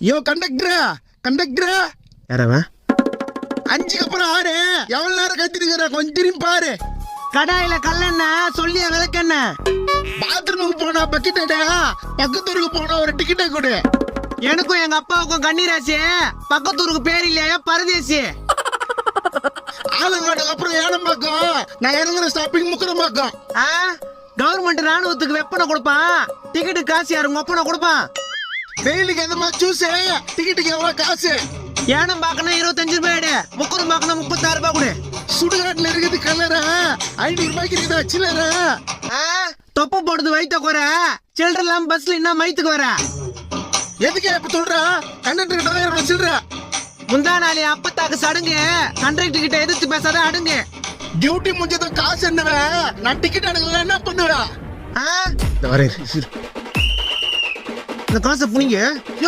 யோ கண்டக்டரா கண்டக்டரா யாரவன் அஞ்சுக்கு அப்புறம் ஆறு. எவ்வளவு நேரம் கத்திருக்கிற கொஞ்சம் திரும்பி பாரு. கடாயில கல்லெண்ண சொல்லிய விளக்கெண்ண. பாத்ரூமுக்கு போனா பக்கெட்டடா பக்கத்தூருக்கு போனா ஒரு டிக்கெட்டை கொடு. எனக்கும் எங்க அப்பாவுக்கும் கண்ணீராசி பக்கத்தூருக்கு பேர் இல்லையா? பரதேசி. ஆலங்காட்டுக்கு அப்புறம் ஏனம்பாக்கம் நான் இறங்குற ஸ்டாப்பிங் முக்கரம்பாக்கம் ஆ? கவர்மெண்ட் ராணுவத்துக்கு வெப்பனை கொடுப்பான். டிக்கெட்டு காசு யாரு? ஒப்பனை கொடுப்பான். வெயிலுக்கு எந்த மாதிரி ஜூஸ் டிக்கெட்டுக்கு எவ்வளோ காசு? ஏனம் பார்க்கணும் இருபத்தஞ்சு ரூபாய் முக்கரம் பார்க்கணும் முப்பத்தாறு ரூபாய் கூட. சுடுகாட்டில் இருக்குது கலரா ஐநூறு ரூபாய்க்கு இருக்குதா சில்லரா ஆ, தொப்பை போடுறது வயித்த குறை. சில்லற இல்லாம பஸ்ல என்ன மயத்துக்கு வர. எதுக்கு இப்ப சொல்றா? கண்டக்டர் கிட்ட சில்லற முந்தா நாளே அப்பத்தாக்கு சடுங்க. கண்டக்டர் கிட்ட எதிர்த்து பேசாத அடுங்க. டியூட்டி முடிஞ்சதும் காசு என்னவ? நான் டிக்கெட் எடுக்கல என்ன பண்ணுவேன் ஆ, இந்த வரேன் இந்த காசை புனிங்க